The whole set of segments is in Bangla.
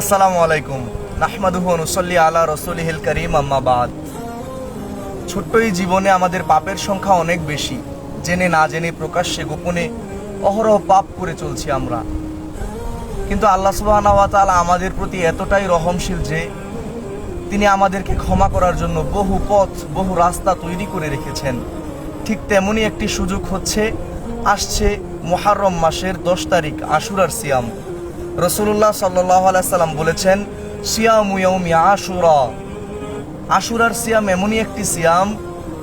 আসসালামু আলাইকুম। নাহমাদুহু নুসল্লি আলা রসুলিহিল করিম, আম্মা বাদ। ছোট্ট এই জীবনে আমাদের পাপের সংখ্যা অনেক বেশি। জেনে না জেনে প্রকাশ্যে গোপনে অহরহ পাপ করে চলছি আমরা। কিন্তু আল্লাহ সুবাহ আমাদের প্রতি এতটাই রহমশীল যে, তিনি আমাদেরকে ক্ষমা করার জন্য বহু পথ, বহু রাস্তা তৈরি করে রেখেছেন। ঠিক তেমনি একটি সুযোগ হচ্ছে, আসছে মোহারম মাসের দশ তারিখ, আশুরার সিয়াম। রসুল্লাহ সাল্লাহ সাল্লাম বলেছেন, সিয়াম আশুরা। আশুরার সিয়াম এমনই একটি সিয়াম,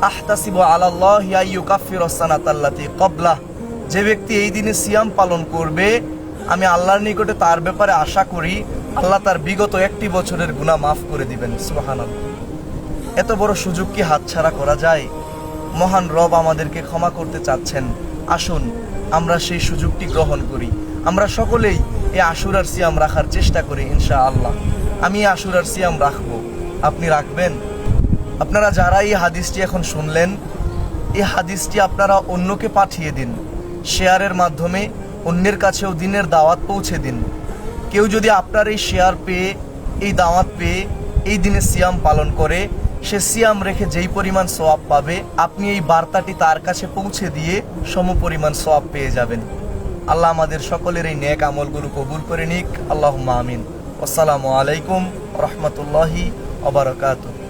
আহতাসিব আলাল্লাহ ইয়াইয়ুকাফির সানাতাল্লাতি কবলা যে ব্যক্তি এই দিনে সিয়াম পালন করবে, আমি আল্লাহর নিকটে তার ব্যাপারে আশা করি, আল্লাহ তার বিগত একটি বছরের গুনাহ মাফ করে দিবেন, সুবহানাল্লাহ। এত বড় সুযোগ কি হাতছাড়া করা যায়? মহান রব আমাদেরকে ক্ষমা করতে চাচ্ছেন। আসুন, আমরা সেই সুযোগটি গ্রহণ করি। আমরা সকলেই এই আশুরার সিয়াম রাখার চেষ্টা করি ইনশা আল্লাহ আমি আশুরার সিয়াম রাখব। আপনি রাখবেন? আপনারা যারা এই হাদিসটি এখন শুনলেন, এই হাদিসটি আপনারা অন্যকে পাঠিয়ে দিন। শেয়ারের মাধ্যমে অন্যের কাছেও দিনের দাওয়াত পৌঁছে দিন। কেউ যদি আপনার এই শেয়ার পেয়ে, এই দাওয়াত পেয়ে এই দিনে সিয়াম পালন করে, সে সিয়াম রেখে যেই পরিমাণ সোয়াব পাবে, আপনি এই বার্তাটি তার কাছে পৌঁছে দিয়ে সম পরিমাণ সোয়াব পেয়ে যাবেন। আল্লাহ আমাদের সকলের এই নেক আমলগুলো কবুল করে নিক। আল্লাহ আমিন। আসসালামু আলাইকুম রহমতুল্লাহি অবরাকাতুহ